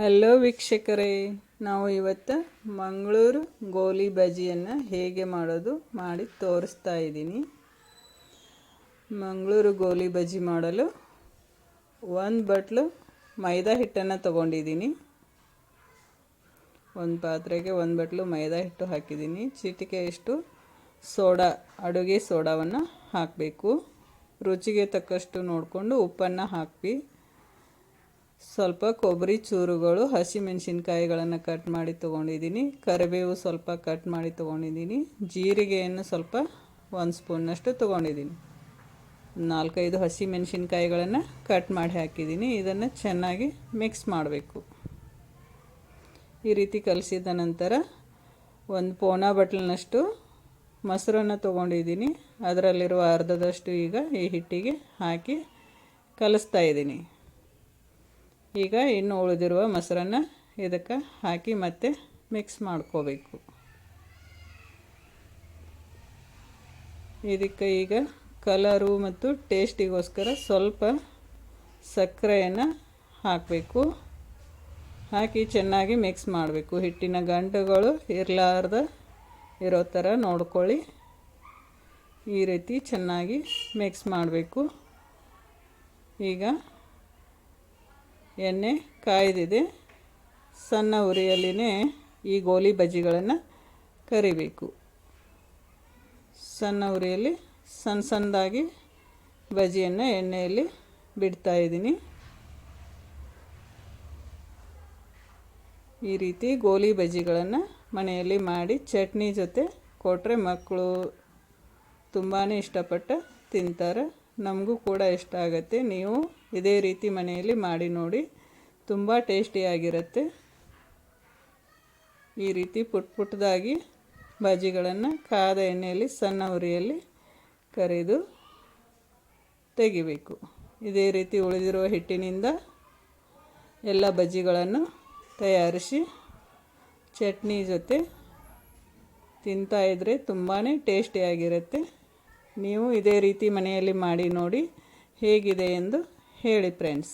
Hello ವೀಕ್ಷಕರೇ. ನಾವು ಇವತ್ತು ಮಂಗಳೂರು ಗೋಲಿ ಬಜಿಯನ್ನು ಹೇಗೆ ಮಾಡೋದು ಮಾಡಿ ತೋರಿಸ್ತಾ ಇದ್ದೀನಿ. ಮಂಗಳೂರು ಗೋಲಿ ಬಜಿ ಮಾಡಲು ಒಂದು ಬಟ್ಲು ಮೈದಾ ಹಿಟ್ಟನ್ನು ತಗೊಂಡಿದ್ದೀನಿ. ಒಂದು ಪಾತ್ರೆಗೆ ಒಂದು ಬಟ್ಲು ಮೈದಾ ಹಿಟ್ಟು ಹಾಕಿದ್ದೀನಿ. ಚಿಟಿಕೆಯಷ್ಟು ಸೋಡಾ, ಅಡುಗೆ ಸೋಡಾವನ್ನು ಹಾಕಬೇಕು. ರುಚಿಗೆ ತಕ್ಕಷ್ಟು ನೋಡಿಕೊಂಡು ಉಪ್ಪನ್ನು ಹಾಕಿ ಸ್ವಲ್ಪ ಕೊಬ್ಬರಿ ಚೂರುಗಳು, ಹಸಿಮೆಣಸಿನ್ಕಾಯಿಗಳನ್ನು ಕಟ್ ಮಾಡಿ ತೊಗೊಂಡಿದ್ದೀನಿ ಕರಿಬೇವು ಸ್ವಲ್ಪ ಕಟ್ ಮಾಡಿ ತೊಗೊಂಡಿದ್ದೀನಿ ಜೀರಿಗೆಯನ್ನು ಸ್ವಲ್ಪ ಒಂದು ಸ್ಪೂನ್ನಷ್ಟು ತೊಗೊಂಡಿದ್ದೀನಿ ನಾಲ್ಕೈದು ಹಸಿ ಮೆಣಸಿನ್ಕಾಯಿಗಳನ್ನು ಕಟ್ ಮಾಡಿ ಹಾಕಿದ್ದೀನಿ ಇದನ್ನು ಚೆನ್ನಾಗಿ ಮಿಕ್ಸ್ ಮಾಡಬೇಕು. ಈ ರೀತಿ ಕಲಿಸಿದ ನಂತರ ಒಂದು ಪೋನಾ ಬಟ್ಲಿನಷ್ಟು ಮೊಸರನ್ನು ತೊಗೊಂಡಿದ್ದೀನಿ ಅದರಲ್ಲಿರುವ ಅರ್ಧದಷ್ಟು ಈಗ ಈ ಹಿಟ್ಟಿಗೆ ಹಾಕಿ ಕಲಿಸ್ತಾ ಇದ್ದೀನಿ ಈಗ ಇನ್ನು ಉಳಿದಿರುವ ಮೊಸರನ್ನು ಇದಕ್ಕೆ ಹಾಕಿ ಮತ್ತೆ ಮಿಕ್ಸ್ ಮಾಡ್ಕೋಬೇಕು. ಇದಕ್ಕೆ ಈಗ ಕಲರು ಮತ್ತು ಟೇಸ್ಟಿಗೋಸ್ಕರ ಸ್ವಲ್ಪ ಸಕ್ಕರೆಯನ್ನು ಹಾಕಬೇಕು. ಹಾಕಿ ಚೆನ್ನಾಗಿ ಮಿಕ್ಸ್ ಮಾಡಬೇಕು. ಹಿಟ್ಟಿನ ಗಂಟುಗಳು ಇರಲಾರ್ದ ಇರೋ ಥರ ನೋಡ್ಕೊಳ್ಳಿ. ಈ ರೀತಿ ಚೆನ್ನಾಗಿ ಮಿಕ್ಸ್ ಮಾಡಬೇಕು. ಈಗ ಎಣ್ಣೆ ಕಾಯ್ದಿದೆ. ಸಣ್ಣ ಉರಿಯಲ್ಲಿನೇ ಈ ಗೋಲಿ ಬಜ್ಜಿಗಳನ್ನು ಕರಿಬೇಕು. ಸಣ್ಣ ಉರಿಯಲ್ಲಿ ಸಣ್ಣ ಸಣ್ಣದಾಗಿ ಬಜ್ಜಿಯನ್ನು ಎಣ್ಣೆಯಲ್ಲಿ ಬಿಡ್ತಾ ಇದ್ದೀನಿ. ಈ ರೀತಿ ಗೋಲಿ ಬಜ್ಜಿಗಳನ್ನು ಮನೆಯಲ್ಲಿ ಮಾಡಿ ಚಟ್ನಿ ಜೊತೆ ಕೊಟ್ಟರೆ ಮಕ್ಕಳು ತುಂಬಾ ಇಷ್ಟಪಟ್ಟು ತಿಂತಾರೆ. ನಮಗೂ ಕೂಡ ಇಷ್ಟ ಆಗುತ್ತೆ. ನೀವು ಇದೇ ರೀತಿ ಮನೆಯಲ್ಲಿ ಮಾಡಿ ನೋಡಿ. ತುಂಬ ಟೇಸ್ಟಿಯಾಗಿರುತ್ತೆ ಈ ರೀತಿ ಪುಟ್ ಪುಟ್ಟದಾಗಿ ಬಾಜಿಗಳನ್ನು ಕಾದ ಎಣ್ಣೆಯಲ್ಲಿ, ಸಣ್ಣ ಉರಿಯಲ್ಲಿ ಕರಿದು ತೆಗಿಬೇಕು. ಇದೇ ರೀತಿ ಉಳಿದಿರುವ ಹಿಟ್ಟಿನಿಂದ ಎಲ್ಲ ಬಜ್ಜಿಗಳನ್ನು ತಯಾರಿಸಿ ಚಟ್ನಿ ಜೊತೆ ತಿಂತಾ ಇದ್ದರೆ ತುಂಬಾ ಟೇಸ್ಟಿಯಾಗಿರುತ್ತೆ ನೀವು ಇದೇ ರೀತಿ ಮನೆಯಲ್ಲಿ ಮಾಡಿ ನೋಡಿ ಹೇಗಿದೆ ಎಂದು ಹೇಳಿ ಫ್ರೆಂಡ್ಸ್